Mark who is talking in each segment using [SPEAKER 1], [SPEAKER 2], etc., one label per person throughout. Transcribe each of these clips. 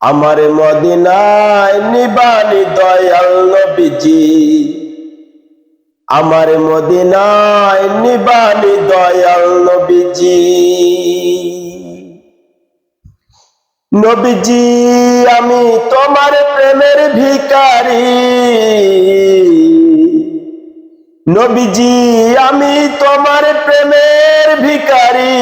[SPEAKER 1] আমার মদিনায় নিবানি দয়াল নবীজি। আমার মদিনায় নিবানি দয়াল নবীজি। নবীজি, আমি তোমার প্রেমের ভিকারি নবীজি, আমি তোমার প্রেমের ভিকারি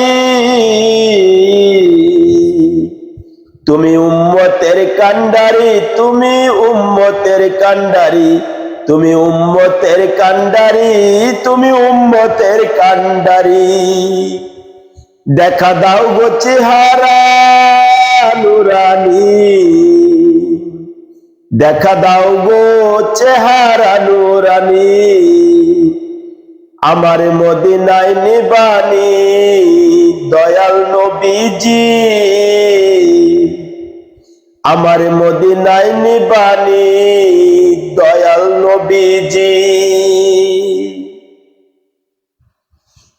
[SPEAKER 1] তুমি উম্মতের কান্ডারি তুমি উম্মতের কান্ডারি তুমি উম্মতের কান্ডারি তুমি উম্মতের কান্ডারি দেখা দাও গো চেহারা নুরানি। দেখা দাও গো চেহারা নুরানি। আমার মদিনায় নিবানি দয়াল নবীজি। আমার মদিনায় নিবানি দয়াল নবীজি।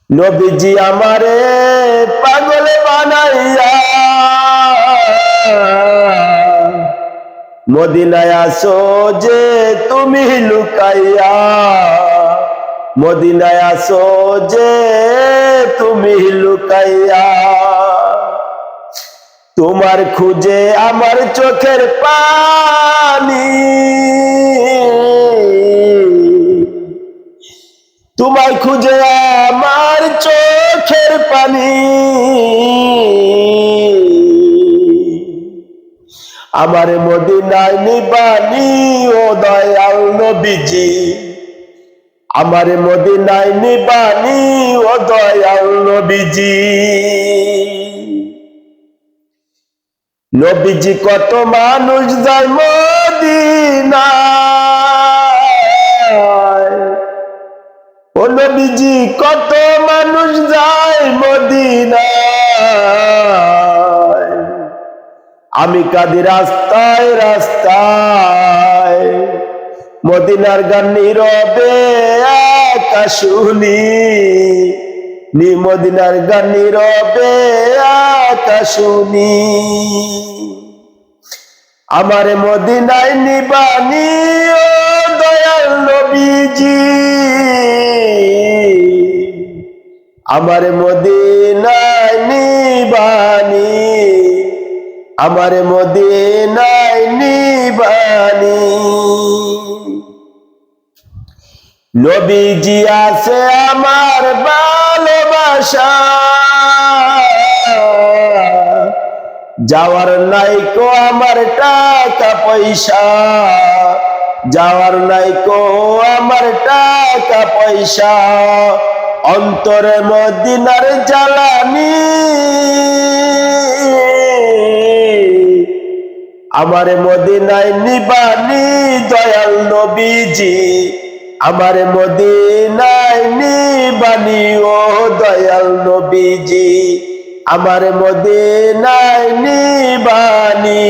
[SPEAKER 1] নবীজি আমারে পাগল বানাইয়া মদিনায় আসো যে তুমি লুকাইয়া। মদিনায় আসো যে তুমি লুকাইয়া। তোমার খুঁজে আমার চোখের পানি। তোমার খুঁজে আমার চোখের পানি। আমার মদিনায় নিবানি ও দয়াল নবীজি। আমার মদিনায় নিবানি ও দয়াল নবীজি। নবীজি কত মানুষ মদিনায় ও নবীজি কত মানুষ যায় মদিনায়। আমি কাদি রাস্তায় রাস্তায়, মদিনার গান নীরবে একা শুনি নি মদিনার গান নীরবে একা শুনি আমার মদিনায় নিবানি ও দয়াল নবীজি। আমার মদিনায় নিবানি, আমার মদিনায় নিবানি। নবীজি আছে আমার ভালোবাসা যাওয়ার নাই কো আমার টাকা পয়সা। যাওয়ার নাই কো আমার টাকা পয়সা। অন্তরে মদিনার জ্বালানি। আমার মদিনায় নিবানি দয়াল নবীজি। আমার মদিনায় ও দয়াল নবীজি। আমার মদিনায় নিবানি।